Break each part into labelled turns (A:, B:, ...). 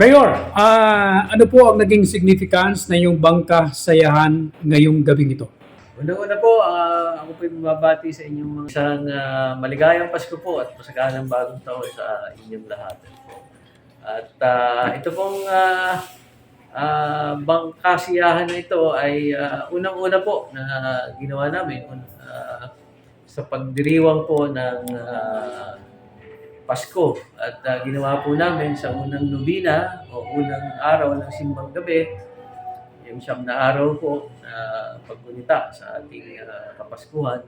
A: Mayor, ah, ano po ang naging significance na yung bangka sayahan ngayong gabing ito?
B: Una-una po, ah, ako po bumabati sa inyong mga isang ah, maligayang Pasko po at masagalang bagong taon sa inyong lahat. At ah, ito pong uh, bangkasiyahan na ito ay ah, unang-una po na ginawa namin ah, sa pagdiriwang po ng ah, Pasko. At ah, ginawa po namin sa unang nubina o unang araw ng simbang gabi yung siyam na araw po na paggunita sa ating ah, Kapaskuhan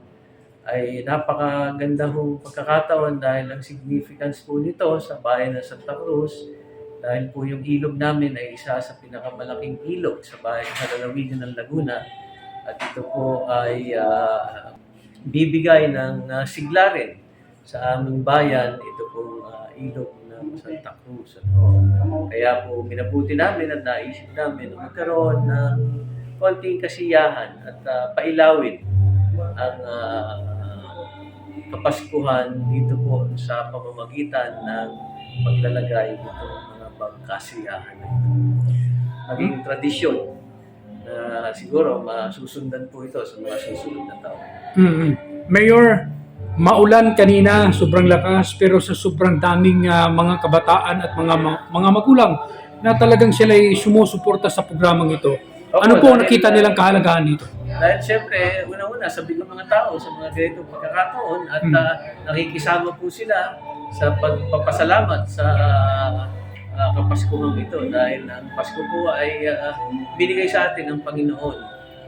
B: ay napakaganda hong pagkakataon dahil ang significance po nito sa bayan ng Santa Cruz dahil po yung ilog namin ay isa sa pinakamalaking ilog sa bayan sa lalawigan ng Laguna at ito po ay ah, bibigay ng ah, sigla sa aming bayan ito pong ah, ilog ng Santa Cruz. Ano? Kaya po minabuti namin at naisip namin na magkaroon ng konting kasiyahan at ah, pailawin ang ah, kapaskuhan dito po sa pamamagitan ng paglalagay nitong mga bangkasiyahan na ito. Naging tradisyon na siguro masusundan po ito sa mga susunod na taon.
A: mm Mayor, maulan kanina, sobrang lakas, pero sa sobrang daming ah, mga kabataan at mga mga magulang na talagang sila ay sumusuporta sa programang ito. Ano po nakita
B: ah,
A: nilang kahalagaan dito?
B: Dahil siyempre, una-una, sabi ng mga tao sa mga ganitong pagkakataon at
A: Hmm.
B: ah, nakikisama po sila sa pagpapasalamat sa uh, Kapaskuhan ito dahil ang Pasko po ay ah, binigay sa atin ng Panginoon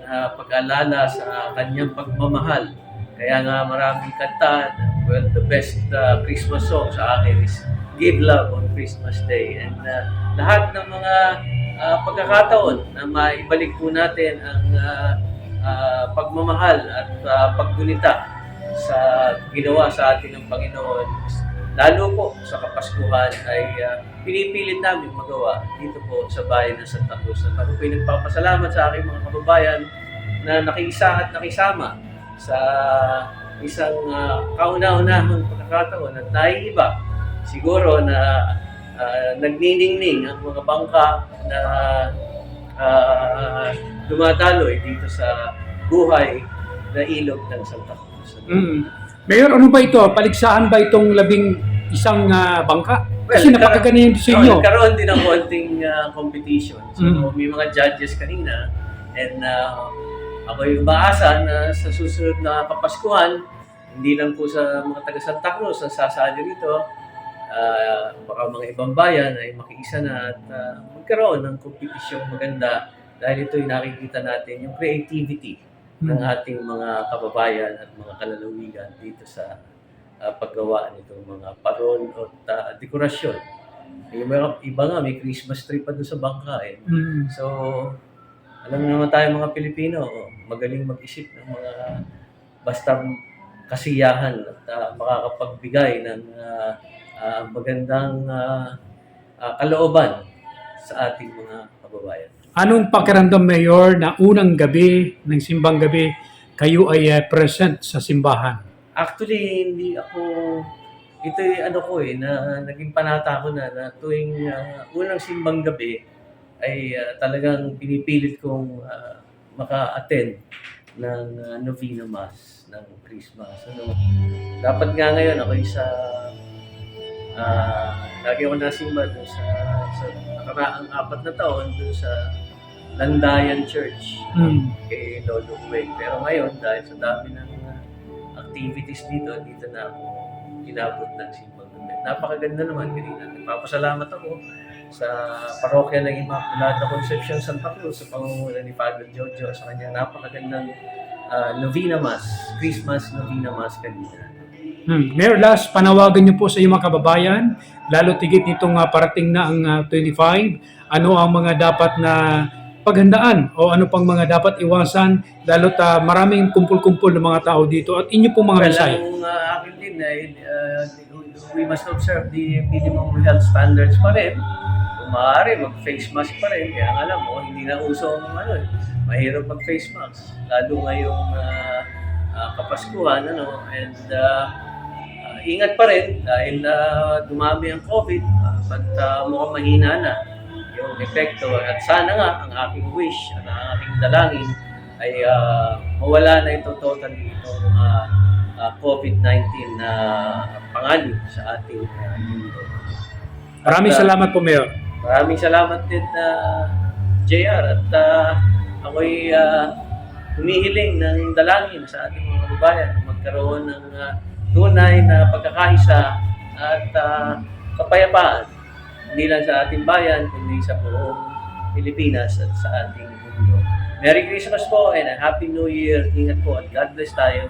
B: na pag-alala sa kanyang pagmamahal. Kaya nga maraming kanta, well, the best ah, Christmas song sa akin is Give Love on Christmas Day. And ah, lahat ng mga ah, pagkakataon na maibalik po natin ang ah, ah, pagmamahal at ah, paggunita sa ginawa sa atin ng Panginoon, lalo po sa Kapaskuhan ay ah, pinipilit namin magawa dito po sa bayan ng Santa Cruz. At ako po nagpapasalamat sa aking mga kababayan na nakiisa at nakisama sa isang uh, kauna-unahang pagkakataon at naiiba siguro na ah, nagniningning ang mga bangka na ah, dumadaloy dito sa buhay na ilog ng Santa Cruz.
A: Mm. Mayor, ano ba ito? Paligsahan ba itong labing isang ah, bangka? Kasi
B: Well,
A: napakagaling sa
B: So,
A: inyo.
B: nagkaroon din ng konting ah, competition. So,
A: Mm.
B: may mga judges kanina and uh, ako yung umaasa na sa susunod na Kapaskuhan, hindi lang po sa mga taga Santa Cruz ang sasali rito, ah, baka mga ibang bayan ay makiisa na at ah, magkaroon ng kompetisyong maganda dahil ito yung nakikita natin, yung creativity ng
A: Mm.
B: ating mga kababayan at mga kalalawigan dito sa ah, paggawa nitong mga paron at ah, dekorasyon. Yung mga iba nga, may Christmas tree pa doon sa bangka eh.
A: Mm.
B: So, alam naman tayo mga Pilipino, magaling mag-isip ng mga basta kasiyahan at ah, makakapagbigay ng ah, ah, magandang ah, ah, kalooban sa ating mga kababayan.
A: Anong pakiramdam, Mayor, na unang gabi ng simbang gabi, kayo ay ah, present sa simbahan?
B: Actually, hindi ako, ito yung ano ko eh, na naging panata ko na, na tuwing ah, unang simbang gabi, ay ah, talagang pinipilit kong ah, maka-attend ng ah, Novena Mass ng Christmas. Ano, dapat nga ngayon ako isa, ah, lagi ako nasimba doon sa, sa nakaraang apat na taon doon sa Landayan Church
A: Mm.
B: kay Lolo Wade. Pero ngayon, dahil sa dami ng uh, activities dito, dito na ako inabot ng simbang. Napakaganda naman kanina. Nagpapasalamat ako sa parokya ng Immaculada Concepcion Santa Cruz sa pangunguna ni Father Jojo sa kanyang napakagandang uh, Novena Mass, Christmas Novena Mass kanina.
A: Hmm. Mayor, last, panawagan niyo po sa iyong mga kababayan, lalo tigit nitong ah, parating na ang ah, 25, ano ang mga dapat na paghandaan o ano pang mga dapat iwasan, lalo't ah, maraming kumpul-kumpul ng mga tao dito at inyo pong mga
B: Well,
A: mensahe.
B: ang uh, akin din ay uh, we must observe the minimum health standards pa rin. Maaari, mag-face mask pa rin. Kaya alam mo, hindi na uso ang ano, eh. mahirap mag-face mask. Lalo ngayong uh, uh, Kapaskuhan, ano, and uh, uh, ingat pa rin dahil uh, dumami ang COVID, uh, but uh, mukhang mahina na. yung epekto at sana nga ang aking wish at ang aking dalangin ay ah, mawala na ito totally itong ah, ah, COVID-19 na panganib sa ating ah, mundo.
A: Maraming
B: At,
A: salamat po, Mayor.
B: Maraming salamat din na JR at ah, ako'y ah, humihiling ng dalangin sa ating mga kababayan na magkaroon ng ah, tunay na pagkakaisa at ah, kapayapaan hindi lang sa ating bayan kundi sa buong Pilipinas at sa ating mundo. Merry Christmas po and a Happy New Year. Ingat po at God bless tayo.